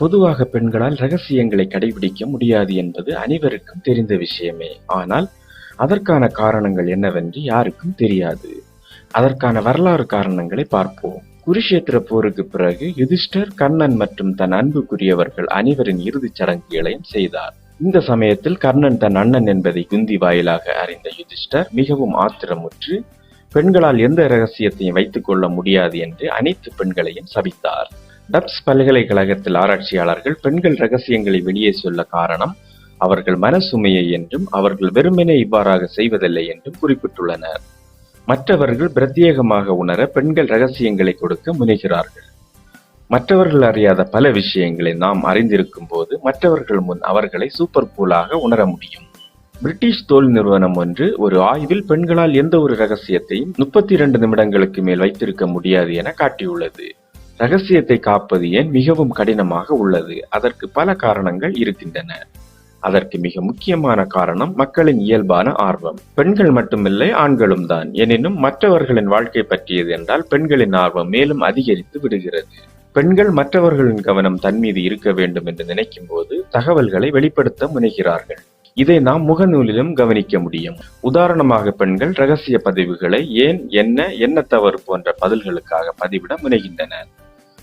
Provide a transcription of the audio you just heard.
பொதுவாக பெண்களால் ரகசியங்களை கடைபிடிக்க முடியாது என்பது அனைவருக்கும் தெரிந்த விஷயமே. ஆனால் அதற்கான காரணங்கள் என்னவென்று யாருக்கும் தெரியாது. அதற்கான வரலாறு காரணங்களை பார்ப்போம். குருஷேத்திர போருக்கு பிறகு யுதிஷ்டர் கர்ணன் மற்றும் தன் அன்புக்குரியவர்கள் அனைவரின் இறுதிச் சடங்குகளையும் செய்தார். இந்த சமயத்தில் கர்ணன் தன் அண்ணன் என்பதை குந்தி வாயிலாக அறிந்த யுதிஷ்டர் மிகவும் ஆத்திரமுற்று பெண்களால் எந்த ரகசியத்தையும் வைத்துக் கொள்ள முடியாது என்று அனைத்து பெண்களையும் சபித்தார். டப்ஸ் பல்கலைக்கழகத்தில் ஆராய்ச்சியாளர்கள் பெண்கள் ரகசியங்களை வெளியே சொல்ல காரணம் அவர்கள் மனசுமையை என்றும் அவர்கள் வெறுமனே இவ்வாறாக செய்வதில்லை என்றும் குறிப்பிட்டுள்ளனர். மற்றவர்கள் பிரத்யேகமாக உணர பெண்கள் ரகசியங்களை கொடுக்க முனைகிறார்கள். மற்றவர்கள் அறியாத பல விஷயங்களை நாம் அறிந்திருக்கும் போது மற்றவர்கள் முன் அவர்களை சூப்பர் பூலாக உணர முடியும். பிரிட்டிஷ் தோல் நிறுவனம் ஒன்று ஒரு ஆய்வில் பெண்களால் எந்த ஒரு ரகசியத்தையும் முப்பத்தி இரண்டு நிமிடங்களுக்கு மேல் வைத்திருக்க முடியாது என காட்டியுள்ளது. ரகசியத்தை காப்பது ஏன் மிகவும் கடினமாக உள்ளது? அதற்கு பல காரணங்கள் இருக்கின்றன. அதற்கு மிக முக்கியமான காரணம் மக்களின் இயல்பான ஆர்வம். பெண்கள் மட்டுமில்லை ஆண்களும் தான். எனினும் மற்றவர்களின் வாழ்க்கை பற்றியது என்றால் பெண்களின் ஆர்வம் மேலும் அதிகரித்து விடுகிறது. பெண்கள் மற்றவர்களின் கவனம் தன் மீது இருக்க வேண்டும் என்று நினைக்கும் போது தகவல்களை வெளிப்படுத்த முனைகிறார்கள். இதை நாம் முகநூலிலும் கவனிக்க முடியும். உதாரணமாக பெண்கள் ரகசிய பதிவுகளை ஏன் என்ன என்ன தவறு போன்ற பதில்களுக்காக பதிவிட முனைகின்றனர்.